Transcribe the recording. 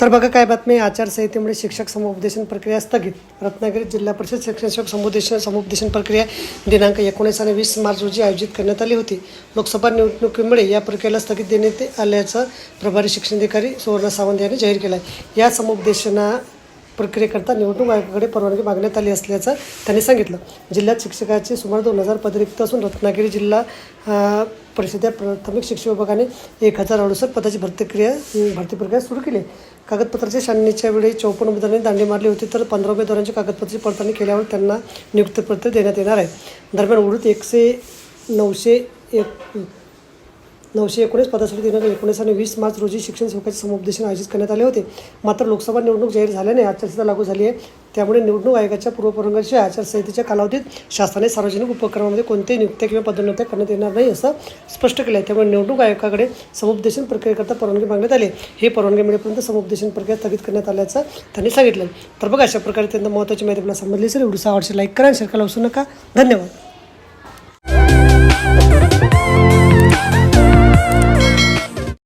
तर बघा काय बातमी आचारसंहितेमुळे शिक्षक समुपदेशन प्रक्रिया स्थगित. रत्नागिरी जिल्हा परिषद शिक्षक समुपदेशन समुपदेशन प्रक्रिया दिनांक एकोणीस आणि वीस मार्च रोजी आयोजित करण्यात आली होती. लोकसभा निवडणुकीमुळे या प्रक्रियेला स्थगित देण्यात आल्याचं प्रभारी शिक्षणाधिकारी सुवर्ण सावंत यांनी जाहीर केलं आहे या समुपदेशना प्रक्रियेकरता निवडणूक आयोगाकडे परवानगी मागण्यात आली असल्याचं त्यांनी सांगितलं. जिल्ह्यात शिक्षकाची सुमारे दोन हजार पद रिक्त असून रत्नागिरी जिल्हा परिषद या प्राथमिक शिक्षण विभागाने एक हजार अडुसष्ट पदाची भरती क्रिया भरती प्रक्रिया सुरू केली. कागदपत्राच्या छाननीच्या वेळी चौपन्न उमेदवारांनी दांडी मारली होती तर पंधरा उमेदवारांची कागदपत्राची पडताळणी केल्यावर त्यांना नियुक्तीपत्र देण्यात येणार आहे. दरम्यान उडीत एकशे नऊशे एक नऊशे एकोणीस पदासाठी दिनांक एकोणीस आणि वीस मार्च रोजी शिक्षण सेवकाचे समुपदेशन आयोजित करण्यात आले होते. मात्र लोकसभा निवडणूक जाहीर झाल्याने आचारसंहिता लागू झाली आहे. त्यामुळे निवडणूक आयोगाच्या पूर्वपरंगाशी आचारसंहितेच्या कालावधीत शासनाने सार्वजनिक उपक्रमामध्ये कोणत्याही नियुक्त्या किंवा पदोन्नत्या करण्यात येणार नाही असं स्पष्ट केलं आहे. त्यामुळे निवडणूक आयोगाकडे समुपदेशन प्रक्रियेकरता परवानगी मागण्यात आली हे परवानगी मिळेपर्यंत समुपदेशन प्रक्रिया स्थगित करण्यात आल्याचं त्यांनी सांगितलं तर बघा अशा प्रकारे त्यांना महत्त्वाची माहिती आपल्याला समजली असेल व्हिडिओ आवडशी लाईक करा शेअर करायला विसरू नका. धन्यवाद.